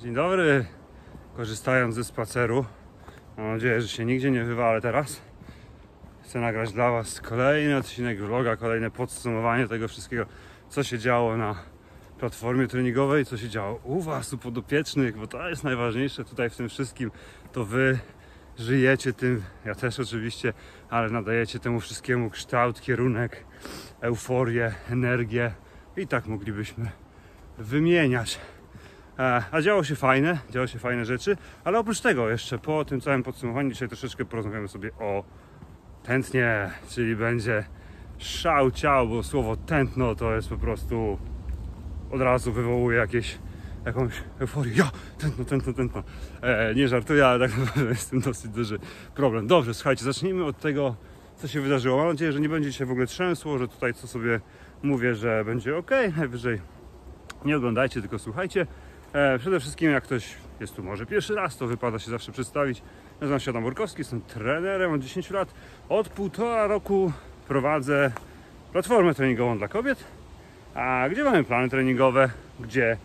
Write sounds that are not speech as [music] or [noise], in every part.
Dzień dobry. Korzystając ze spaceru, mam nadzieję, że się nigdzie nie wywalę teraz. Chcę nagrać dla Was kolejny odcinek vloga, kolejne podsumowanie tego wszystkiego, co się działo na platformie treningowej, co się działo u Was, u podopiecznych, bo to jest najważniejsze tutaj w tym wszystkim. To Wy żyjecie tym, ja też oczywiście, ale nadajecie temu wszystkiemu kształt, kierunek, euforię, energię i tak moglibyśmy wymieniać. E, A działo się fajne, działo się fajne rzeczy, ale oprócz tego jeszcze po tym całym podsumowaniu dzisiaj troszeczkę porozmawiamy sobie o tętnie, czyli będzie szał ciał, bo słowo tętno to jest po prostu od razu wywołuje jakieś jakąś euforię. Ja, tętno, tętno, tętno. E, nie żartuję, ale tak [laughs] naprawdę jest tym dosyć duży problem. Dobrze, słuchajcie, zacznijmy od tego, co się wydarzyło. Mam nadzieję, że nie będzie się w ogóle trzęsło, że tutaj co sobie mówię, że będzie ok, najwyżej nie oglądajcie, tylko słuchajcie. E, przede wszystkim, jak ktoś jest tu może pierwszy raz, to wypada się zawsze przedstawić. Nazywam się Adam Borkowski, jestem trenerem od 10 lat. Od półtora roku prowadzę platformę treningową dla kobiet, a gdzie mamy plany treningowe, gdzie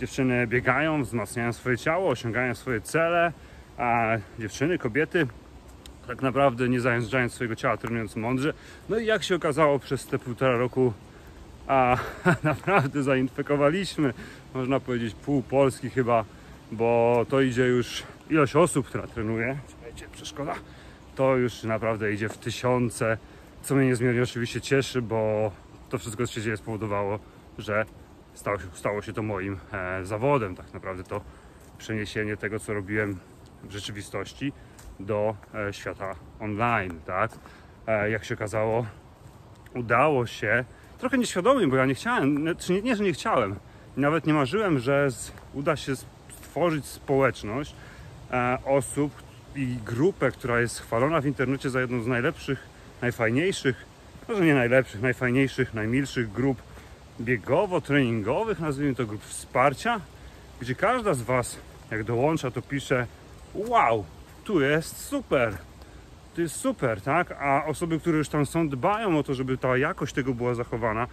dziewczyny biegają, wzmacniają swoje ciało, osiągają swoje cele, a dziewczyny, kobiety tak naprawdę nie zajeżdżając swojego ciała, trenując mądrze. No i jak się okazało przez te półtora roku a [laughs] naprawdę zainfekowaliśmy, można powiedzieć, pół Polski chyba, bo to idzie już ilość osób, która trenuje, czekajcie, przeszkoda, to już naprawdę idzie w tysiące, co mnie niezmiernie oczywiście cieszy, bo to wszystko, co się dzieje, spowodowało, że stało się, stało się to moim e, zawodem, tak naprawdę to przeniesienie tego, co robiłem w rzeczywistości do e, świata online, tak? E, jak się okazało, udało się trochę nieświadomie, bo ja nie chciałem, czy nie, nie, że nie chciałem, nawet nie marzyłem, że z, uda się stworzyć społeczność e, osób i grupę, która jest chwalona w internecie za jedną z najlepszych, najfajniejszych, może nie najlepszych, najfajniejszych, najmilszych grup biegowo-treningowych, nazwijmy to grup wsparcia, gdzie każda z Was, jak dołącza, to pisze wow, tu jest super, to jest super, tak? A osoby, które już tam są, dbają o to, żeby ta jakość tego była zachowana.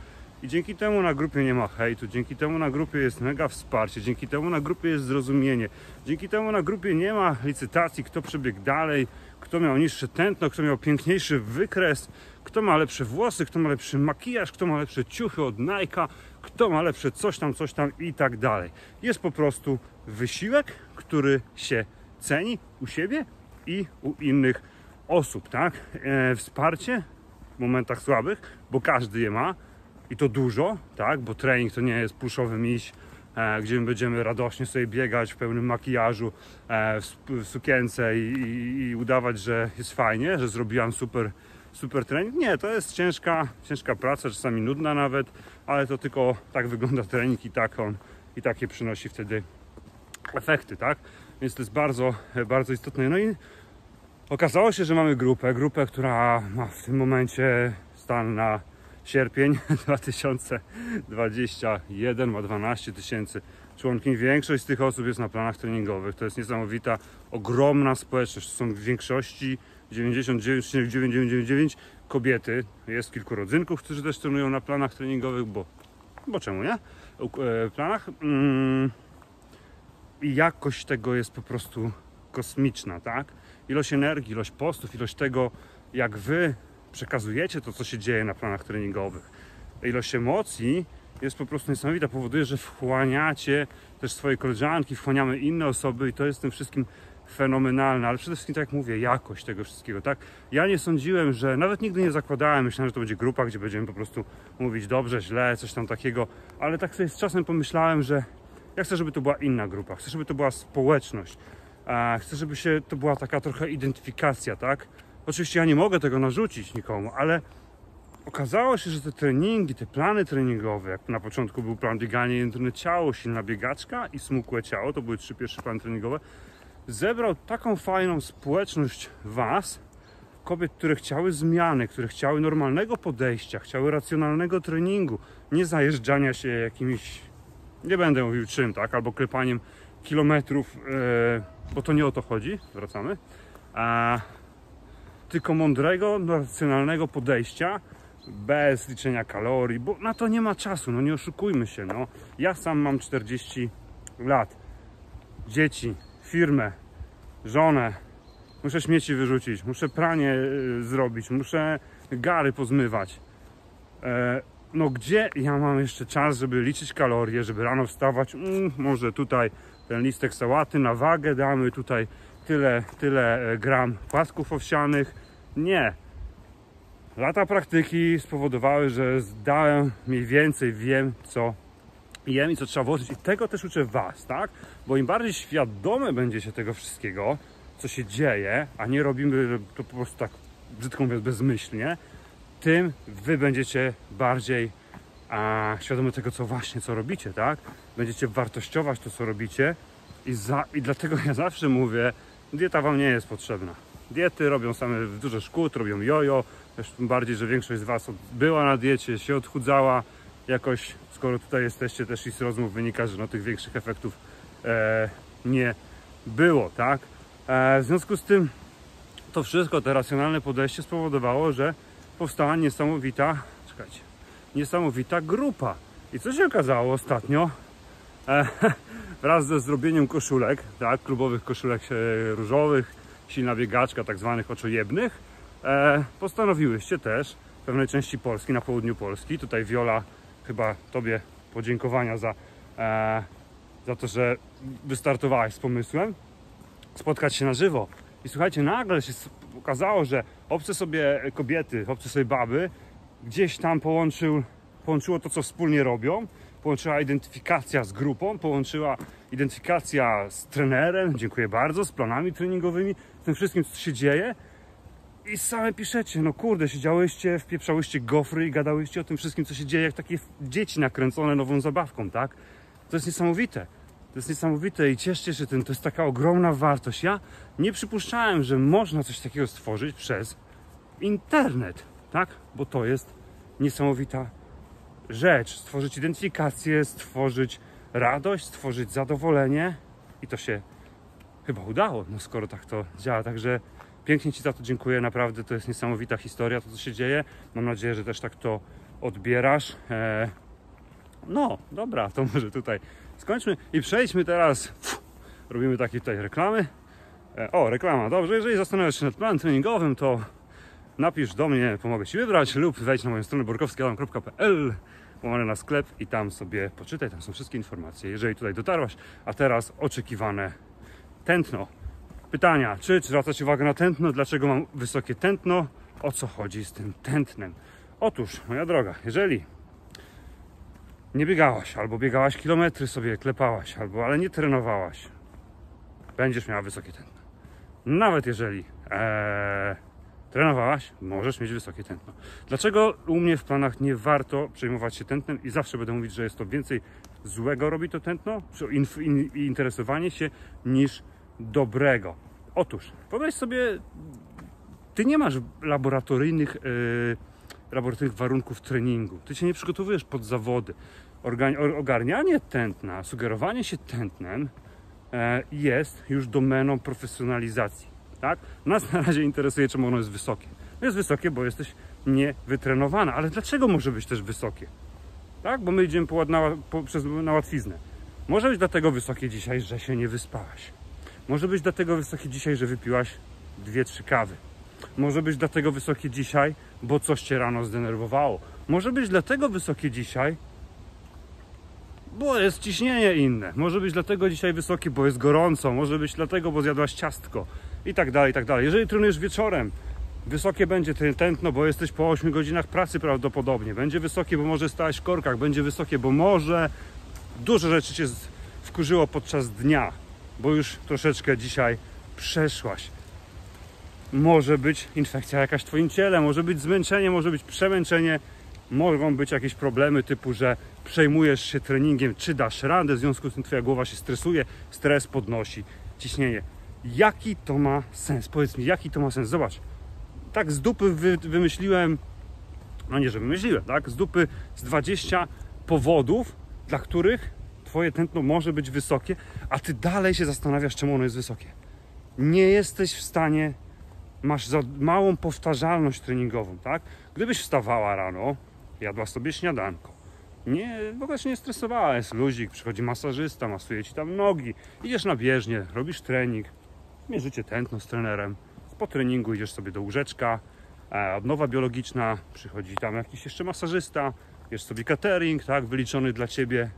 I dzięki temu na grupie nie ma hejtu, dzięki temu na grupie jest mega wsparcie, dzięki temu na grupie jest zrozumienie, dzięki temu na grupie nie ma licytacji, kto przebiegł dalej, kto miał niższe tętno, kto miał piękniejszy wykres, kto ma lepsze włosy, kto ma lepszy makijaż, kto ma lepsze ciuchy od Nike'a, kto ma lepsze coś tam, coś tam i tak dalej. Jest po prostu wysiłek, który się ceni u siebie i u innych osób, tak? E, wsparcie w momentach słabych, bo każdy je ma i to dużo, tak? Bo trening to nie jest puszowy miś, e, gdzie my będziemy radośnie sobie biegać w pełnym makijażu, e, w, w sukience i, i, i udawać, że jest fajnie, że zrobiłam super, super trening. Nie, to jest ciężka, ciężka praca, czasami nudna nawet, ale to tylko tak wygląda trening i tak on i takie przynosi wtedy efekty, tak? Więc to jest bardzo, bardzo istotne. No i Okazało się, że mamy grupę, grupę, która ma w tym momencie stan na sierpień [laughs] 2021, ma 12 tysięcy członkiń. Większość z tych osób jest na planach treningowych. To jest niesamowita, ogromna społeczność. To są w większości 99,9999 kobiety. Jest kilku rodzynków, którzy też trenują na planach treningowych, bo, bo czemu nie? W planach. Mm, I jakość tego jest po prostu kosmiczna, tak? Ilość energii, ilość postów, ilość tego, jak wy przekazujecie to, co się dzieje na planach treningowych. Ilość emocji jest po prostu niesamowita, powoduje, że wchłaniacie też swoje koleżanki, wchłaniamy inne osoby i to jest tym wszystkim fenomenalne, ale przede wszystkim, tak jak mówię, jakość tego wszystkiego, tak? Ja nie sądziłem, że, nawet nigdy nie zakładałem, myślałem, że to będzie grupa, gdzie będziemy po prostu mówić dobrze, źle, coś tam takiego, ale tak sobie z czasem pomyślałem, że ja chcę, żeby to była inna grupa, chcę, żeby to była społeczność, Chcę, żeby się to była taka trochę identyfikacja, tak? Oczywiście ja nie mogę tego narzucić nikomu, ale okazało się, że te treningi, te plany treningowe, jak na początku był plan bieganie jędrne ciało, silna biegaczka i smukłe ciało, to były trzy pierwsze plany treningowe, zebrał taką fajną społeczność Was, kobiet, które chciały zmiany, które chciały normalnego podejścia, chciały racjonalnego treningu, nie zajeżdżania się jakimiś, nie będę mówił czym, tak, albo klepaniem kilometrów, e, bo to nie o to chodzi, wracamy, a tylko mądrego, racjonalnego podejścia, bez liczenia kalorii, bo na to nie ma czasu, no nie oszukujmy się, no. Ja sam mam 40 lat. dzieci, firmę, żonę. Muszę śmieci wyrzucić, muszę pranie y, zrobić, muszę gary pozmywać. E, no gdzie ja mam jeszcze czas, żeby liczyć kalorie, żeby rano wstawać? Mm, może tutaj ten listek sałaty na wagę damy, tutaj tyle, tyle e, gram płasków owsianych. Nie. Lata praktyki spowodowały, że zdałem mniej więcej, wiem co jem i co trzeba włożyć. I tego też uczę Was, tak? Bo im bardziej świadome będziecie tego wszystkiego, co się dzieje, a nie robimy to po prostu tak, brzydko mówiąc, bezmyślnie, tym Wy będziecie bardziej a, świadomi tego, co właśnie, co robicie, tak? Będziecie wartościować to, co robicie i, za, i dlatego ja zawsze mówię, dieta Wam nie jest potrzebna. Diety robią same dużo szkód, robią jojo, tym bardziej, że większość z Was była na diecie, się odchudzała, jakoś, skoro tutaj jesteście, też i z rozmów wynika, że no, tych większych efektów e, nie było, tak? E, w związku z tym to wszystko, to racjonalne podejście spowodowało, że powstała niesamowita, czekajcie, niesamowita grupa. I co się okazało ostatnio? E, [laughs] wraz ze zrobieniem koszulek, tak, klubowych koszulek e, różowych, silna biegaczka, tak zwanych oczojebnych, e, postanowiłyście też w pewnej części Polski, na południu Polski, tutaj Wiola, chyba Tobie podziękowania za, e, za to, że wystartowałaś z pomysłem, spotkać się na żywo. I słuchajcie, nagle się okazało, że obce sobie kobiety, obce sobie baby, gdzieś tam połączył, połączyło to, co wspólnie robią, połączyła identyfikacja z grupą, połączyła identyfikacja z trenerem, dziękuję bardzo, z planami treningowymi, z tym wszystkim, co się dzieje. I same piszecie, no kurde, siedziałyście, wpieprzałyście gofry i gadałyście o tym wszystkim, co się dzieje, jak takie dzieci nakręcone nową zabawką, tak? To jest niesamowite. To jest niesamowite i cieszcie się tym, to jest taka ogromna wartość. Ja nie przypuszczałem, że można coś takiego stworzyć przez internet, tak? Bo to jest niesamowita rzecz. Stworzyć identyfikację, stworzyć radość, stworzyć zadowolenie i to się chyba udało, no skoro tak to działa. Także pięknie Ci za to dziękuję, naprawdę to jest niesamowita historia, to co się dzieje. Mam nadzieję, że też tak to odbierasz. Eee, no, dobra, to może tutaj skończmy i przejdźmy teraz. Robimy takie tutaj reklamy. E, o, reklama, dobrze. Jeżeli zastanawiasz się nad planem treningowym, to napisz do mnie, pomogę Ci wybrać lub wejdź na moją stronę borkowskiadam.pl łamane na sklep i tam sobie poczytaj, tam są wszystkie informacje. Jeżeli tutaj dotarłaś, a teraz oczekiwane tętno. Pytania, czy zwracać uwagę na tętno, dlaczego mam wysokie tętno, o co chodzi z tym tętnem. Otóż, moja droga, jeżeli nie biegałaś, albo biegałaś kilometry sobie, klepałaś, albo ale nie trenowałaś, będziesz miała wysokie tętno. Nawet jeżeli ee, trenowałaś, możesz mieć wysokie tętno. Dlaczego u mnie w planach nie warto przejmować się tętnem i zawsze będę mówić, że jest to więcej złego robi to tętno, i interesowanie się, niż dobrego. Otóż, wyobraź sobie, ty nie masz laboratoryjnych, yy, laboratoryjnych warunków treningu. Ty się nie przygotowujesz pod zawody. ogarnianie tętna, sugerowanie się tętnem e, jest już domeną profesjonalizacji. Tak? Nas na razie interesuje, czemu ono jest wysokie. Jest wysokie, bo jesteś niewytrenowana. Ale dlaczego może być też wysokie? Tak? Bo my idziemy po, na, po, przez, na łatwiznę. Może być dlatego wysokie dzisiaj, że się nie wyspałaś. Może być dlatego wysokie dzisiaj, że wypiłaś dwie, trzy kawy. Może być dlatego wysokie dzisiaj, bo coś cię rano zdenerwowało. Może być dlatego wysokie dzisiaj, bo jest ciśnienie inne. Może być dlatego dzisiaj wysokie, bo jest gorąco. Może być dlatego, bo zjadłaś ciastko i tak dalej, i tak dalej. Jeżeli trenujesz wieczorem, wysokie będzie tętno, bo jesteś po 8 godzinach pracy prawdopodobnie. Będzie wysokie, bo może stałeś w korkach. Będzie wysokie, bo może dużo rzeczy cię wkurzyło podczas dnia, bo już troszeczkę dzisiaj przeszłaś. Może być infekcja jakaś w Twoim ciele, może być zmęczenie, może być przemęczenie, mogą być jakieś problemy typu, że przejmujesz się treningiem, czy dasz radę, w związku z tym Twoja głowa się stresuje, stres podnosi ciśnienie. Jaki to ma sens? Powiedz mi, jaki to ma sens? Zobacz, tak z dupy wy, wymyśliłem, no nie, że wymyśliłem, tak? Z dupy z 20 powodów, dla których Twoje tętno może być wysokie, a Ty dalej się zastanawiasz, czemu ono jest wysokie. Nie jesteś w stanie, masz za małą powtarzalność treningową, tak? Gdybyś wstawała rano, jadła sobie śniadanko, nie, w ogóle się nie stresowała, jest luzik, przychodzi masażysta, masuje ci tam nogi, idziesz na bieżnię, robisz trening, mierzycie tętno z trenerem, po treningu idziesz sobie do łóżeczka, e, odnowa biologiczna, przychodzi tam jakiś jeszcze masażysta, jest sobie catering, tak, wyliczony dla ciebie,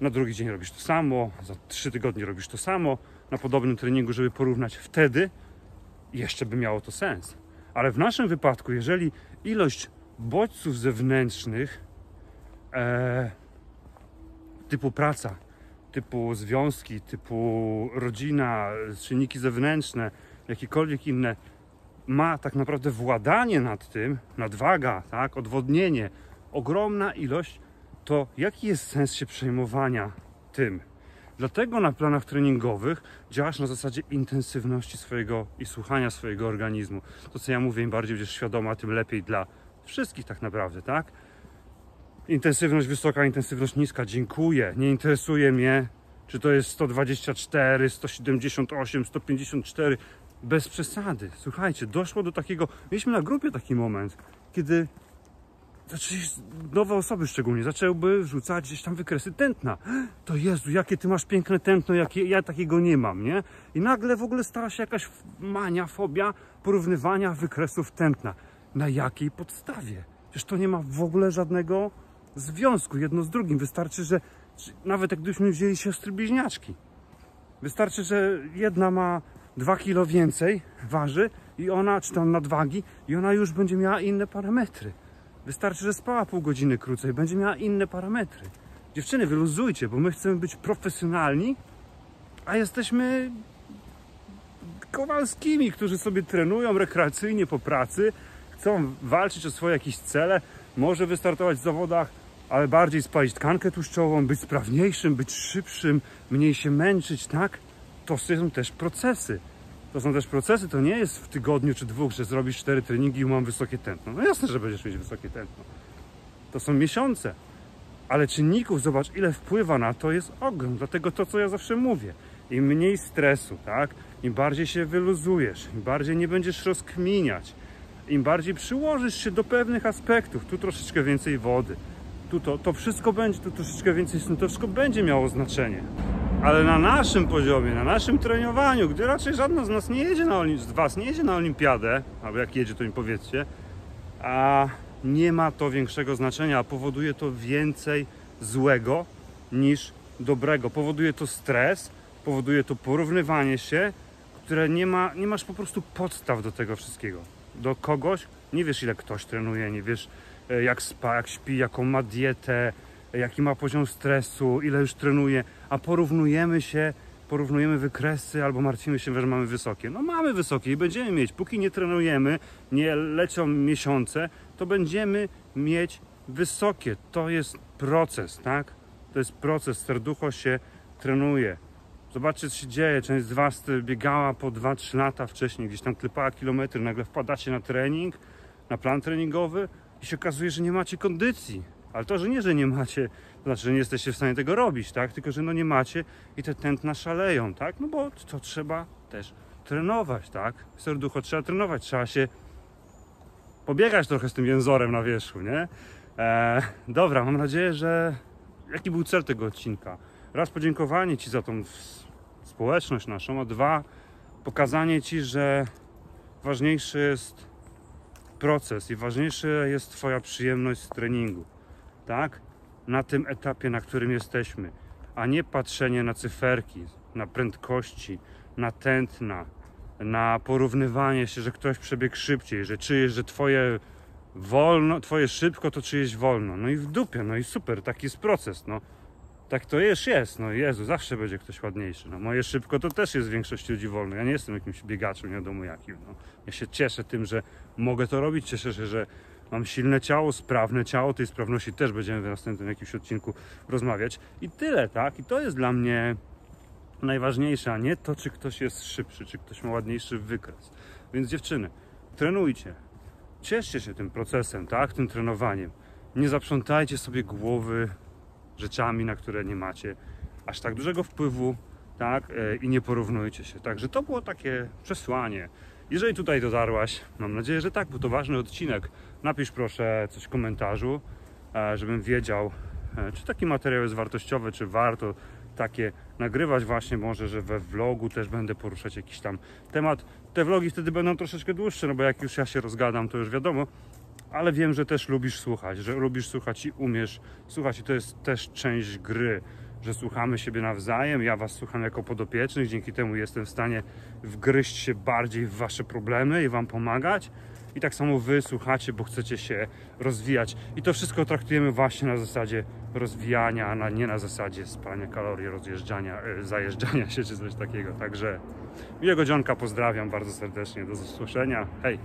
na drugi dzień robisz to samo, za trzy tygodnie robisz to samo, na podobnym treningu, żeby porównać wtedy, jeszcze by miało to sens. Ale w naszym wypadku, jeżeli ilość bodźców zewnętrznych e, typu praca, typu związki, typu rodzina, czynniki zewnętrzne, jakiekolwiek inne, ma tak naprawdę władanie nad tym, nadwaga, tak, odwodnienie, ogromna ilość, to jaki jest sens się przejmowania tym? Dlatego na planach treningowych działasz na zasadzie intensywności swojego i słuchania swojego organizmu. To, co ja mówię, im bardziej będziesz świadoma, tym lepiej dla wszystkich tak naprawdę, tak? Intensywność wysoka, intensywność niska, dziękuję. Nie interesuje mnie, czy to jest 124, 178, 154. Bez przesady. Słuchajcie, doszło do takiego. Mieliśmy na grupie taki moment, kiedy zaczęli, nowe osoby szczególnie, zaczęłyby wrzucać gdzieś tam wykresy tętna. To Jezu, jakie ty masz piękne tętno, jakie, ja takiego nie mam, nie? I nagle w ogóle stała się jakaś mania, fobia porównywania wykresów tętna. Na jakiej podstawie? Przecież to nie ma w ogóle żadnego związku jedno z drugim. Wystarczy, że nawet jak gdybyśmy wzięli siostry bliźniaczki. Wystarczy, że jedna ma 2 kilo więcej, waży i ona, czy tam nadwagi, i ona już będzie miała inne parametry. Wystarczy, że spała pół godziny krócej, będzie miała inne parametry. Dziewczyny, wyluzujcie, bo my chcemy być profesjonalni, a jesteśmy Kowalskimi, którzy sobie trenują rekreacyjnie po pracy, chcą walczyć o swoje jakieś cele, może wystartować w zawodach, ale bardziej spalić tkankę tłuszczową, być sprawniejszym, być szybszym, mniej się męczyć, tak? To są też procesy. To są też procesy, to nie jest w tygodniu czy dwóch, że zrobisz cztery treningi i mam wysokie tętno. No jasne, że będziesz mieć wysokie tętno. To są miesiące. Ale czynników, zobacz, ile wpływa na to, jest ogrom. Dlatego to, co ja zawsze mówię. Im mniej stresu, tak? Im bardziej się wyluzujesz, im bardziej nie będziesz rozkminiać, im bardziej przyłożysz się do pewnych aspektów, tu troszeczkę więcej wody, tu to, to wszystko będzie, tu troszeczkę więcej snu, to wszystko będzie miało znaczenie. Ale na naszym poziomie, na naszym trenowaniu, gdy raczej żadna z nas nie jedzie na z Was nie jedzie na olimpiadę, albo jak jedzie, to mi powiedzcie, a nie ma to większego znaczenia, a powoduje to więcej złego niż dobrego. Powoduje to stres, powoduje to porównywanie się, które nie, ma, nie masz po prostu podstaw do tego wszystkiego. Do kogoś, nie wiesz ile ktoś trenuje, nie wiesz jak spa, jak śpi, jaką ma dietę, jaki ma poziom stresu, ile już trenuje, a porównujemy się, porównujemy wykresy albo martwimy się, że mamy wysokie. No mamy wysokie i będziemy mieć. Póki nie trenujemy, nie lecą miesiące, to będziemy mieć wysokie. To jest proces, tak? To jest proces. Serducho się trenuje. Zobaczcie, co się dzieje. Część z Was biegała po 2-3 lata wcześniej, gdzieś tam klepała kilometry, nagle wpadacie na trening, na plan treningowy i się okazuje, że nie macie kondycji. Ale to, że nie, że nie macie, to znaczy, że nie jesteście w stanie tego robić, tak? Tylko, że no nie macie i te tętna szaleją, tak? No bo to trzeba też trenować, tak? Serducho trzeba trenować, trzeba się pobiegać trochę z tym jęzorem na wierzchu, nie? Eee, dobra, mam nadzieję, że... Jaki był cel tego odcinka? Raz podziękowanie Ci za tą społeczność naszą, a dwa pokazanie Ci, że ważniejszy jest proces i ważniejsza jest Twoja przyjemność z treningu, tak? Na tym etapie, na którym jesteśmy, a nie patrzenie na cyferki, na prędkości, na tętna, na porównywanie się, że ktoś przebiegł szybciej, że czujesz, że Twoje wolno, Twoje szybko, to czyjeś wolno. No i w dupie, no i super, taki jest proces, no tak to jest, jest. No Jezu, zawsze będzie ktoś ładniejszy. No, moje szybko to też jest w większości ludzi wolno. Ja nie jestem jakimś biegaczem, nie wiadomo jakim. No. Ja się cieszę tym, że mogę to robić. Cieszę się, że mam silne ciało, sprawne ciało. Tej sprawności też będziemy w następnym jakimś odcinku rozmawiać. I tyle, tak? I to jest dla mnie najważniejsze, a nie to, czy ktoś jest szybszy, czy ktoś ma ładniejszy wykres. Więc dziewczyny, trenujcie. Cieszcie się tym procesem, tak? Tym trenowaniem. Nie zaprzątajcie sobie głowy rzeczami, na które nie macie aż tak dużego wpływu, tak? E, I nie porównujcie się. Także to było takie przesłanie. Jeżeli tutaj dotarłaś, mam nadzieję, że tak, bo to ważny odcinek. Napisz proszę coś w komentarzu, e, żebym wiedział, e, czy taki materiał jest wartościowy, czy warto takie nagrywać właśnie może, że we vlogu też będę poruszać jakiś tam temat. Te vlogi wtedy będą troszeczkę dłuższe, no bo jak już ja się rozgadam, to już wiadomo, ale wiem, że też lubisz słuchać, że lubisz słuchać i umiesz słuchać i to jest też część gry, że słuchamy siebie nawzajem, ja was słucham jako podopiecznych, dzięki temu jestem w stanie wgryźć się bardziej w wasze problemy i wam pomagać. I tak samo wy słuchacie, bo chcecie się rozwijać. I to wszystko traktujemy właśnie na zasadzie rozwijania, a nie na zasadzie spalania kalorii, rozjeżdżania, e, zajeżdżania się czy coś takiego. Także miłego dzionka pozdrawiam bardzo serdecznie. Do usłyszenia. Hej!